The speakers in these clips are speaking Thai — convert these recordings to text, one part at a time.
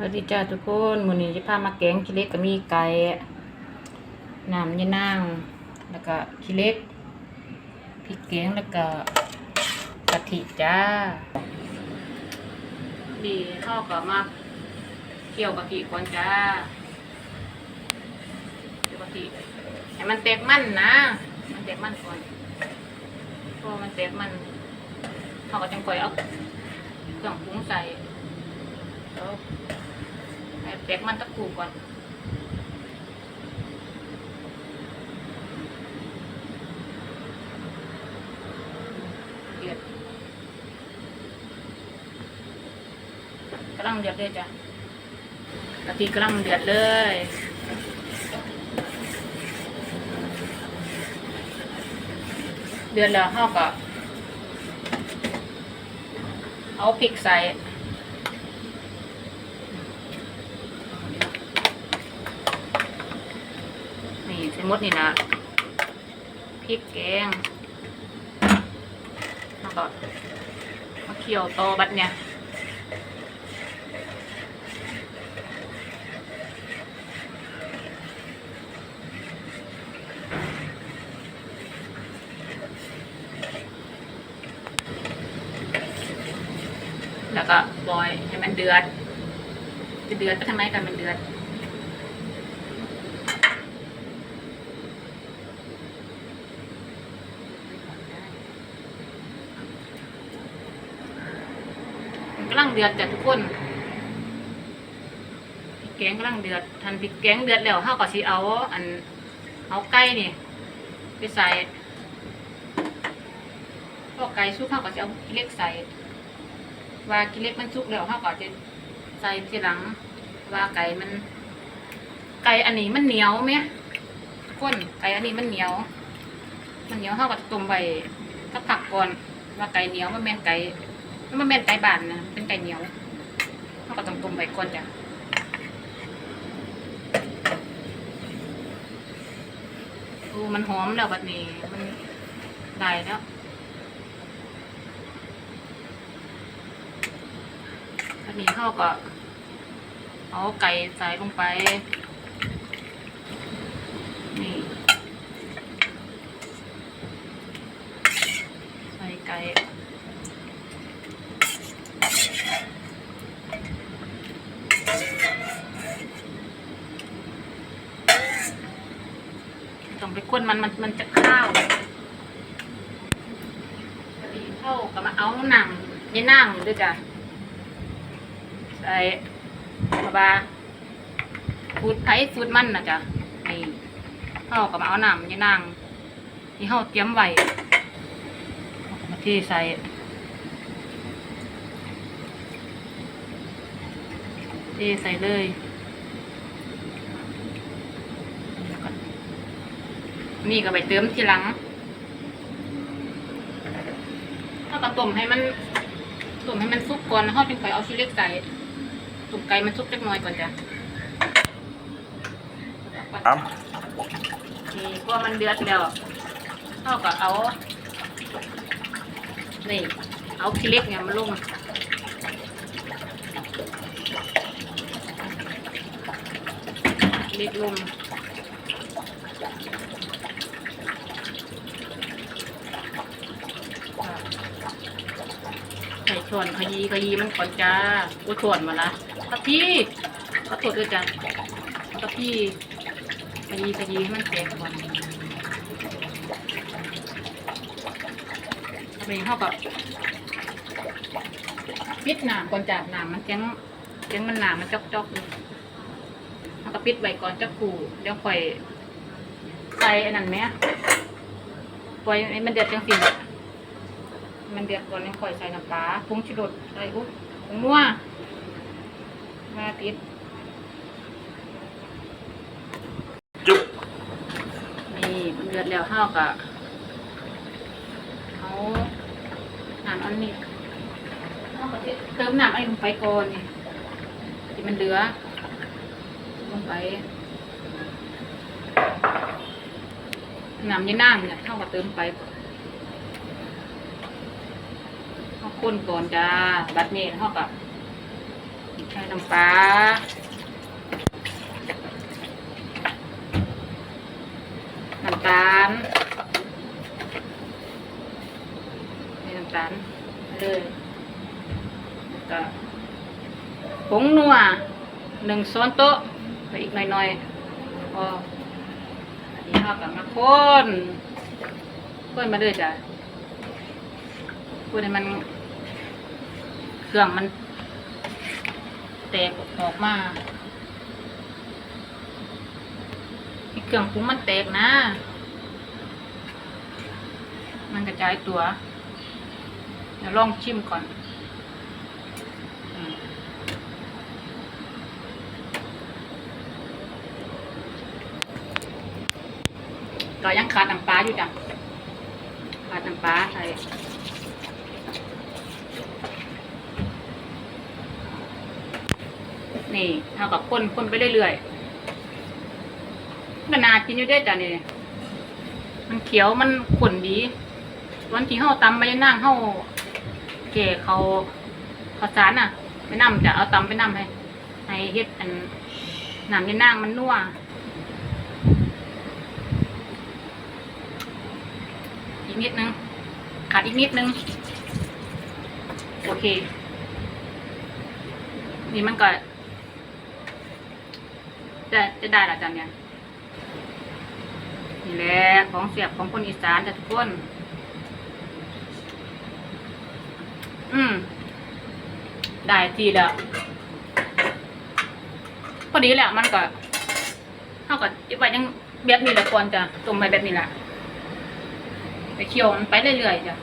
สวัสดีจ้าทุกคนมื้อนี้จะพามาแกงขี้เล็กก็มีไก่น้ำยะนาง แล้วก็ขี้เล็กพริกแกงแล้วก็กะทิจ้าดีเข้ากับมาเคี่ยวกะทิก่อนจ้าเคี่ยวกะทิให้มันแตกมันนะ มันแตกมันก่อนพอมันแตกมันเขาก็จังค่อยเอาเครื่องปรุงใส่แล้ว แตกมันตะกูก่อนเดือดกำลังเดือดเลยจ้ะกะทิกำลังเดือดเลยเดือดแล้วเราก็เอาพริกใส่ นี่ สมมตินี่นะพริกแกงแล้วก็มาเคี่ยวต่อบัดเนี่ยแล้วก็บอยให้มันเดือดจะเดือดไปทำไมกันมันเดือด มันกำลัง เดือดจ้ะทุกคนพริกแกงกำลังเดือดทันพริกแกงเดือดแล้วเฮาก็สิเอา อันเอาไก่นี่ไปใส่พอไก่สุกเฮาก็จะเอาขี้เล็กใส่ ว่าขี้เล็กมันสุกแล้วเฮาก็จะใส่ทีหลัง ว่าไก่มัน ไก่อันนี้มันเหนียวไหมกคนไก่อันนี้มันเหนียว มันเหนียวเฮาก็ต้มไว้สักพักก่อนว่าไก่เหนียวมันแม่นไก่ มันบ่แม่นไก่บานนะเป็นไก่เหนียวเราก็ต้องต้มไว้ก่อนจ้ะโอ้มันหอมแล้วบัดนี้ มันได้แล้วบัดนี้เขาก็เอาไก่ใส่ลงไป นี่ ใส่ไก่ ไปก้นมันมันมันจะข้าวพอดีเข้ากับมาเอาหนังยี่นั่งด้วยจ้ะใส่มาบาฟูดไทยฟูดมันนะจ้ะนี่เข้ากับมาเอาหนังยี่นั่งที่เข้าเตรียมไว้มาที่ใส่ที่ใส่เลยแล้วก็ นี่ก็ไปเติมทีหลังถ้าก็ต้มให้มันต้มให้มันสุกก่อนเขาจึงไปเอาชิ้นเล็กใส่ต้มไก่มันสุกเล็กน้อยก่อนจ้ะครับนี่พอมันเดือดแล้วเขาก็เอานี่เอาชิ้นเล็กเนี่ยมาลงเล็กลง ใส่ช้อนขยี้ขยี้มันก่อนจ้าโอ้ช้อนมาละตะพี่ขอโทษด้วยจ้าตะพี่ขยี้ขยี้ให้มันแตกก่อนเอาไปเข้ากับปิดหนามก่อนจ้าหนามมันแจ้งแจ้งมันหนามมันจอกจอกๆอยู่เอาก็ปิดไว้ก่อนจะขู่เดี๋ยวค่อยใส่อันนั้นไหม ปล่อยให้มันเดือดจังสิมันเดือดก่อนยังค่อยใส่น้ำปลาผงชูรสใส่อุ๊บผงนัวมาติดจุ๊บนี่มันเดือดแล้วห้าวกะเอาน้ำอันนี้ห้าวกะเติมน้ำไอ้ลงไปก่อนนี่ที่มันเดือดลงไป น้ำยี่นั่เนี่ยห้าวกะเติมไปเอาคนก่อนจ้า บัดนี้เขากับใส่น้ำปลาน้ำตาลใส่น้ำตาลเลยแล้วก็ผงนัวหนึ่งช้อนโต๊ะไปอีกหน่อยๆพออั นนี้เรากับมาคนคนมาเลยจ้ะคนให้มัน เครื่องมัน แตกออกมาเครื่องปรุงมันแตกนะ มันกระจายตัว เดี๋ยวลองชิมก่อนอืม ก็ยังขาดน้ำปลาอยู่จ้ะขาดน้ำปลาใส่นี่เท่ากับคนคนไปเรื่อยๆมันากินอยู่ได้จ้ะนี่มันเขียวมันขนดี วันที่เฮาตำไปนั่งเฮาเก่เขาเขาวสารน่ะไปนำจะเอาตำไปนำให้ให้เฮ็ดอันน้ำในนางมันนัวอีก นิดนึง ขาดอีกนิดนึง โอเค นี่มันก็ จะจะได้หละจันเนี่ยนี่แหละของเสียบของคนอีสานจะทุกคน อืม ได้ทีแล้วพอดีแหละมันก็เท่ากับอีกใบยังแบบนี้ละก่อนจะต้มไปแบบนี้แหละ ไปเคี่ยวมันไปเรื่อยๆจ้ะ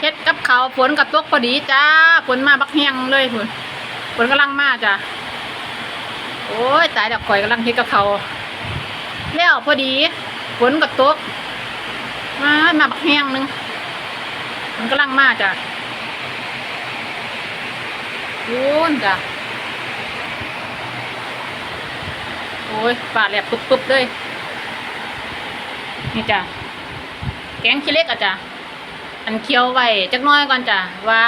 เฮ็ดกับเขาฝนกับตกพอดีจ้าฝนมาบักแห้งเลยฝนฝนกำลังมาจ้ะโอ้ยตายแล้วข่อยกำลังเฮ็ดกับเขาแล้วพอดีฝนกับตกมามาบักแห้งหนึงมันกำลังมาจ้ะยูนจ้ะโอ้ยปาแหลบปุ๊บๆเลยนี่จ้ะ แกงขี้เล็กอะจ้ะอันเคี้ยวไว้จักน้อยก่อนจ้ะว่า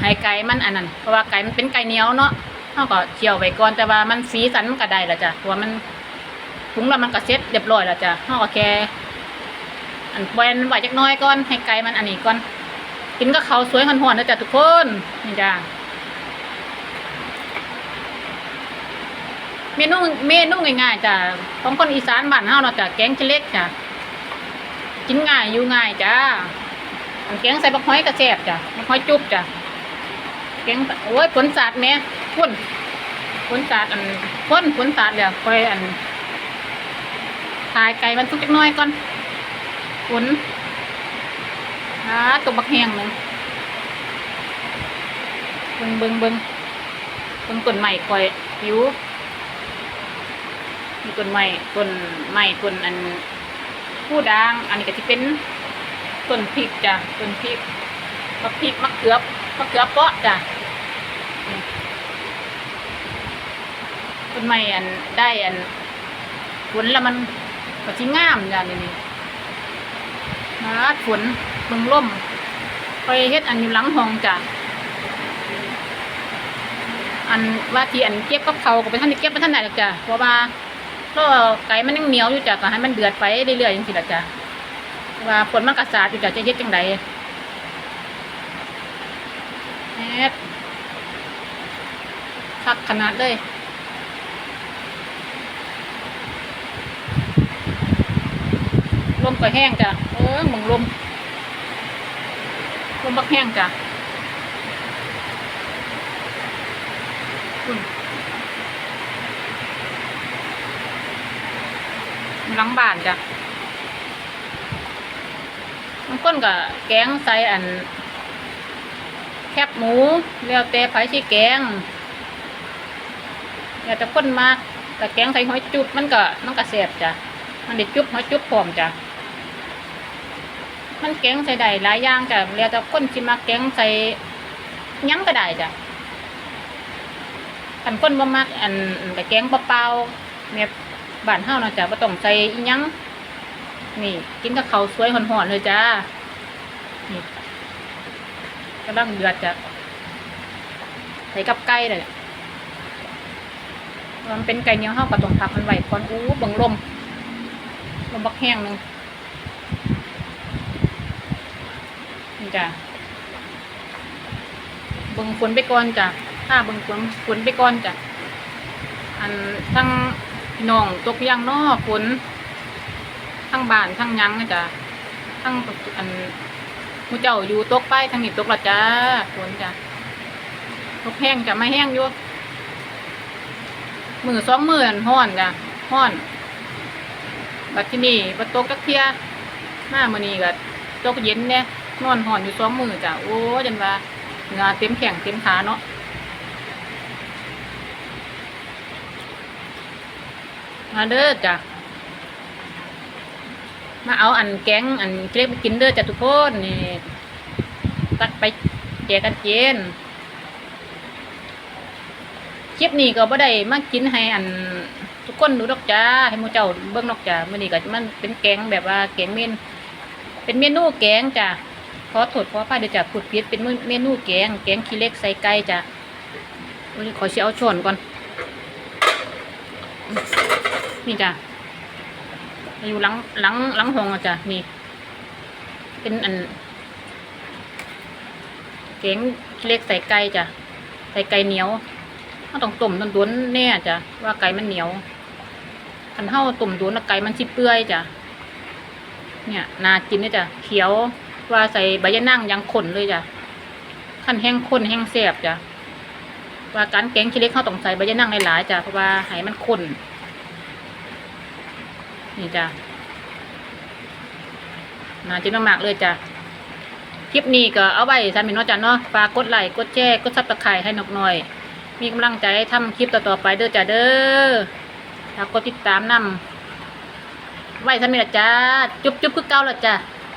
ให้ไก่มันอันนั้นเพราะว่าไก่มันเป็นไก่เหนียวเนาะเขาก็เคี่ยวไว้ก่อนแต่ว่ามันสีสันมันก็ได้ละจ้ะเพราะว่ามันปรุงแล้วมันก็เสร็จเรียบร้อยและจ้ะเขาก็แค่อันปล่อยมันไว้จักน้อยก่อนให้ไก่มันอันนี้ก่อนกินก็เขาสวยหอนๆนะจ้ะทุกคนนี่จ้ะเมนูเมนูง่ายๆจ้ะของคนอีสานบ้านเฮาเนาะจ้ะแกงเหล็กจ้ะ กินง่ายอยู่ง่ายจ้ะอันแกงใส่บักหอยกระแซบจ้ะบักหอยจุ๊บจ้ะแกงโอ้ยผลสาดแม่พุ่นผลสาดอันพ่นผลสาดแล้วคอยอันทายไก่มันสุกจักน้อยก่อนผลอ่าตัวบักแห้งหนึ่งเบิงเบิงเบิ่งเบิงต้นใหม่คอยผิวมีต้นใหม่ต้นใหม่ต้นอัน ผู้ด่าง อันนี้ก็ที่เป็นต้นพริกจ้ะต้นพริกมะพริกมะเขือมะเขือเปาะจ้ะต้นไม้อันได้อันฝนแล้วมันก็สิงามจ้ะนี่นี่มาฝนเบิ่งล่มไปเฮ็ดอันอยู่หลังห้องจ้ะอันว่าที่อันเก็บกับเขาก็ไปท่านเก็บไปท่านไหนหรอกจ้ะเพราะว่า ราะไก่มันยังเหนียวอยู่จ้ะก็ให้มันเดือดไปเรื่อยๆจังซี่ล่ะจ้ะว่าฝนมันกระสาดอยู่จ้ะจะเฮ็ดจังไดแอดคักขนาดเลยลมก็แห้งจ้ะเออมึงลมลมบักแห้งจ้ะอุ่น หลังบ้านจ้ะบางคนก็แกงใส่อัน แคบหมูแล้วแต่ไผสิแกงแล้วแต่คนมากแต่แกงใส่หอยจุบมันก็มันก็แซ่บจ้ะมันได้จุบหอยจุบพร้อมจ้ะมันแกงใส่ได้หลายอย่างจ้ะแล้วแต่คนสิมาแกงใส่ยังก็ได้จ้ะคันคนบ่มักอันแต่แกงเปล่าเนี่ย บ้านเฮาเนาะจ้ะบ่ต้องใส่อีหยังนี่ กินกับข้าวสวยหอนๆเลยจ้านี่กำลังเดือดจ้ะใส่กับไก่เลยมันเป็นไก่เนียเฮาก็ต้องพักมันไว้ก่อนอู้บิ่งลมลมบักแห้งนึงนี่จ้ะบิ่งฝนไปก่อนจ้ะถ้าบิ่งฝนฝนไปก่อนจ้ะอันทั้ง พี่น้องตกย่างนอฝนทั้งบ้านทั้งยังนะจ้ะทั้งอันมูเจ้าอยู่ตกไปทางนี้ตกละจ้าฝนจ้ะตกแห้งจ้ะไม่แห้งอยู่มือสองมืออันห้อนจ้ะห้อนบัดที่นี่บัดตกจักเทียหน้ามือนี้ก็ตกเย็นเนี่ยนอนห้อนอยู่สองมือจ้ะโอ้จันว่าเงาเต็มแข้งเต็มขาเนาะ มาเด้อจ้ะ มาเอาอันแกงอันเล็กไปกินเด้อจ้ะทุกคนนี่ตักไปแจกกันเจนคลิปนี้ก็บ่ได้มากินให้อันทุกคนดูดอกจ้าให้หมูเจ้าเบิ่งดอกจ้ามื้อนี้ก็มันเป็นแกงแบบว่าแกงเมนเป็นเมนูแกงจ้ะขอโทษขออภัยเด้อจ้ะพูดผิดเป็นเมนูแกง แกงขี้เล็กใส่ไก่จ้ะวันนี้ขอสิเอาช้อนก่อน นี่จ้ะอยู่หลังหลังหลังหงอะจ้ะนี่ เป็นอันแกงขี้เล็กใส่ไก่จ้ะใส่ไก่เหนียวเราต้องต้มต้นต้นแน่จ้ะว่าไก่มันเหนียวคันเท่าต้มต้นไก่มันสิเปื่อยจ้ะเนี่ยนากินเนี่ยจ้ะเขียวว่าใส่ใบยะนั่งยังขนเลยจ้ะขั้นแห้งข้นแห้งแซ่บจ้ะว่าการแกงขี้เล็กเขาต้องใส่ใบยะนั่งหลายๆจ้ะเพราะว่าให้มันข้น นี่จ้ะนาจิ้มากๆเลยจ้ะคลิปนี้ก็เอาไว้สามีเนอจ้ะเนาะฝากกดไลค์กดแชร์กดซับสไครต์ให้นกหน่อย มีกำลังใจให้ทำคลิปต่อๆไปเด้อจ้ะเด้อถ้ากดติดตามนำไว้สำเร็จจ้าจุ๊บจุ๊บคือเก่าและจ้ะ